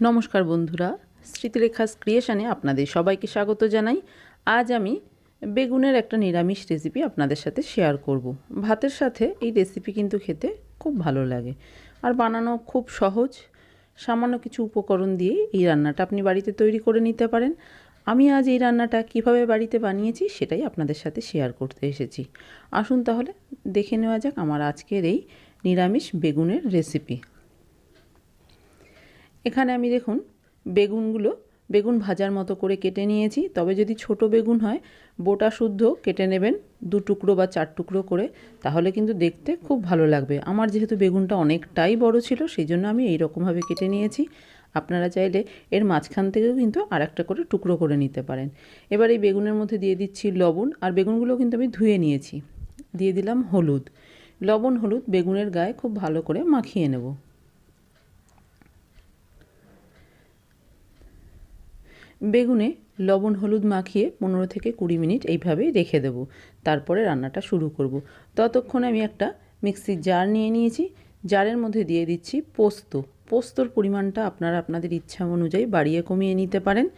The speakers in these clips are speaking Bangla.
নমস্কার বন্ধুরা স্মৃতিরেখা ক্রিয়েশনে আপনাদের সবাইকে স্বাগত জানাই। আজ আমি বেগুনের একটা নিরামিষ রেসিপি আপনাদের সাথে শেয়ার করব। ভাতের সাথে এই রেসিপি কিন্তু খেতে খুব ভালো লাগে। আর বানানো খুব সহজ, সামান্য কিছু উপকরণ দিয়ে এই রান্নাটা আপনি বাড়িতে তৈরি করে নিতে পারেন। আমি আজ এই রান্নাটা কীভাবে বাড়িতে বানিয়েছি সেটাই আপনাদের সাথে শেয়ার করতে এসেছি। আসুন তাহলে দেখে নেওয়া যাক আমার আজকের এই নিরামিষ বেগুনের রেসিপি এখানে আমি দেখুন, বেগুনগুলো বেগুন ভাজার মতো করে কেটে নিয়েছি। তবে যদি ছোট বেগুন হয়, বোটা শুদ্ধ কেটে নেবেন দু টুকরো বা চার টুকরো করে, তাহলে কিন্তু দেখতে খুব ভালো লাগবে। আমার যেহেতু বেগুনটা অনেকটাই বড় ছিল সেই জন্য আমি এই রকমভাবে কেটে নিয়েছি। আপনারা চাইলে এর মাঝখান থেকেও কিন্তু আর একটা করে টুকরো করে নিতে পারেন। এবার এই বেগুনের মধ্যে দিয়ে দিচ্ছি লবণ, আর বেগুনগুলো কিন্তু আমি ধুয়ে নিয়েছি। দিয়ে দিলাম হলুদ। লবণ, হলুদ, বেগুনের গায়ে খুব ভালো করে মাখিয়ে নেব। বেগুনে লবণ, হলুদ মাখিয়ে পনেরো থেকে কুড়ি মিনিট এইভাবেই রেখে দেবো। তারপরে রান্নাটা শুরু করব। ততক্ষণে আমি একটা মিক্সির জার নিয়ে নিয়েছি। জারের মধ্যে দিয়ে দিচ্ছি পোস্ত। পোস্তর পরিমাণটা আপনারা আপনাদের ইচ্ছা অনুযায়ী বাড়িয়ে কমিয়ে নিতে পারেন।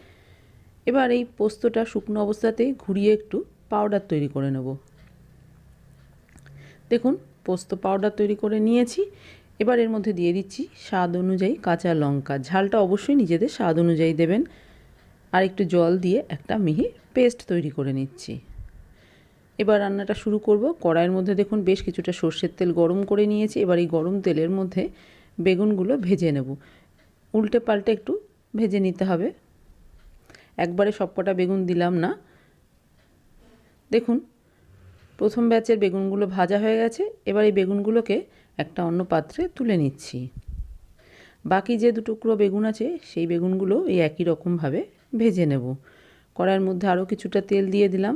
এবার এই পোস্তটা শুকনো অবস্থাতে ঘুরিয়ে একটু পাউডার তৈরি করে নেব। দেখুন, পোস্ত পাউডার তৈরি করে নিয়েছি। এবার এর মধ্যে দিয়ে দিচ্ছি স্বাদ অনুযায়ী কাঁচা লঙ্কা। ঝালটা অবশ্যই নিজেদের স্বাদ অনুযায়ী দেবেন। আর একটু জল দিয়ে একটা মিহি পেস্ট তৈরি করে নিচ্ছি। এবার রান্নাটা শুরু করব। কড়াইয়ের মধ্যে দেখুন বেশ কিছুটা সর্ষের তেল গরম করে নিয়েছি। এবার এই গরম তেলের মধ্যে বেগুনগুলো ভেজে নেব। উল্টে পাল্টে একটু ভেজে নিতে হবে। একবারে সবকটা বেগুন দিলাম না। দেখুন, প্রথম ব্যাচের বেগুনগুলো ভাজা হয়ে গেছে। এবার এই বেগুনগুলোকে একটা অন্য পাত্রে তুলে নিচ্ছি। বাকি যে দুটুকরো বেগুন আছে, সেই বেগুনগুলো এই একই রকমভাবে ভেজে নেব। কড়াইয়ের মধ্যে আরও কিছুটা তেল দিয়ে দিলাম।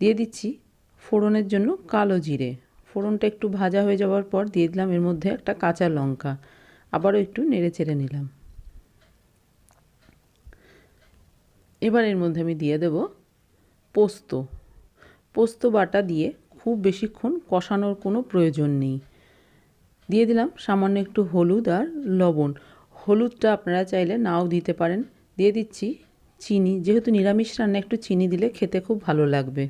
দিয়ে দিচ্ছি ফোড়নের জন্য কালো জিরে। ফোড়নটা একটু ভাজা হয়ে যাওয়ার পর দিয়ে দিলাম এর মধ্যে একটা কাঁচা লঙ্কা। আবারও একটু নেড়ে চেড়ে নিলাম। এবার এর মধ্যে আমি দিয়ে দেব পোস্ত। পোস্ত বাটা দিয়ে খুব বেশিক্ষণ কষানোর কোনো প্রয়োজন নেই। দিয়ে দিলাম সামান্য একটু হলুদ আর লবণ। হলুদটা আপনারা চাইলে নাও দিতে পারেন। দিয়ে দিচ্ছি চিনি। যেহেতু নিরামিষ রান্না, একটু চিনি দিলে খেতে খুব ভালো লাগবে।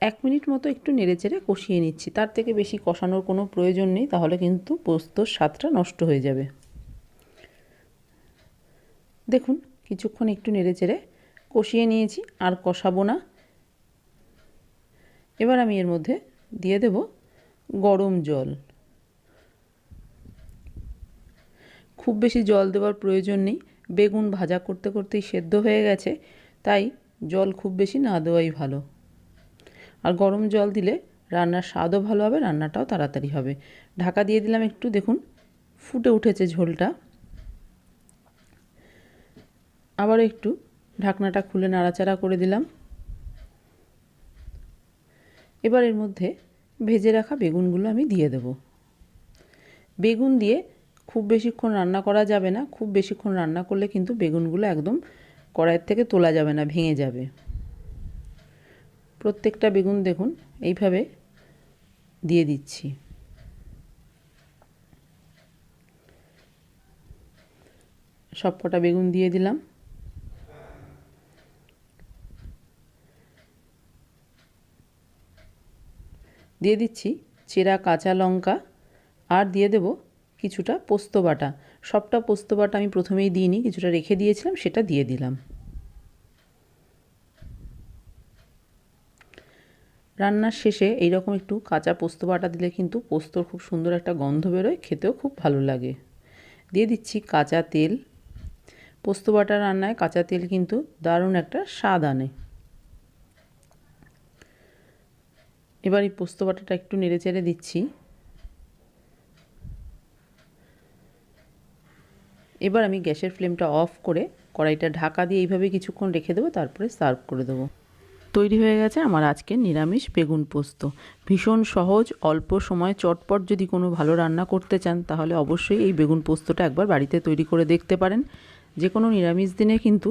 এক মিনিট মতো একটু নেড়েচেড়ে কষিয়ে নিচ্ছি। তার থেকে বেশি কষানোর কোনো প্রয়োজন নেই, তাহলে কিন্তু পোস্তর স্বাদটা নষ্ট হয়ে যাবে। দেখুন, কিছুক্ষণ একটু নেড়েচেড়ে কষিয়ে নিয়েছি, আর কষাবো না। এবার আমি এর মধ্যে দিয়ে দেব গরম জল। খুব বেশি জল দেওয়ার প্রয়োজন নেই। বেগুন ভাজা করতে করতেই সেদ্ধ হয়ে গেছে, তাই জল খুব বেশি না দেওয়াই ভালো। আর গরম জল দিলে রান্নার স্বাদও ভালো হবে, রান্নাটাও তাড়াতাড়ি হবে। ঢাকা দিয়ে দিলাম একটু, দেখুন, ফুটে উঠেছে ঝোলটা। আবার একটু ঢাকনাটা খুলে নাড়াচাড়া করে দিলাম। এবার এর মধ্যে ভেজে রাখা বেগুনগুলো আমি দিয়ে দেব। বেগুন দিয়ে খুব বেশিক্ষণ রান্না করা যাবে না, খুব বেশিক্ষণ রান্না করলে কিন্তু বেগুনগুলো একদম কড়াইয়ের থেকে তোলা যাবে না, ভেঙে যাবে। প্রত্যেকটা বেগুন দেখুন, এইভাবে দিয়ে দিচ্ছি। সব কটা বেগুন দিয়ে দিলাম। দিয়ে দিচ্ছি চেরা কাঁচা লঙ্কা, আর দিয়ে দেব কিছুটা পোস্ত বাটা। সবটা পোস্ত বাটা আমি প্রথমেই দিইনি, কিছুটা রেখে দিয়েছিলাম, সেটা দিয়ে দিলাম। রান্নার শেষে এইরকম একটু কাঁচা পোস্ত বাটা দিলে কিন্তু পোস্তর খুব সুন্দর একটা গন্ধ বেরোয়, খেতেও খুব ভালো লাগে। দিয়ে দিচ্ছি কাঁচা তেল। পোস্ত বাটা রান্নায় কাঁচা তেল কিন্তু দারুণ একটা স্বাদ আনে। এবার এই পোস্ত বাটাটা একটু নেড়ে চেড়ে দিচ্ছি। এবার আমি গ্যাসের ফ্লেমটা অফ করে কড়াইটা ঢাকা দিয়ে এইভাবে কিছুক্ষণ রেখে দেবো, তারপরে সার্ভ করে দেবো। তৈরি হয়ে গেছে আমার আজকের নিরামিষ বেগুন পোস্ত। ভীষণ সহজ, অল্প সময় চটপট যদি কোনো ভালো রান্না করতে চান, তাহলে অবশ্যই এই বেগুন পোস্তটা একবার বাড়িতে তৈরি করে দেখতে পারেন। যে কোনো নিরামিষ দিনে কিন্তু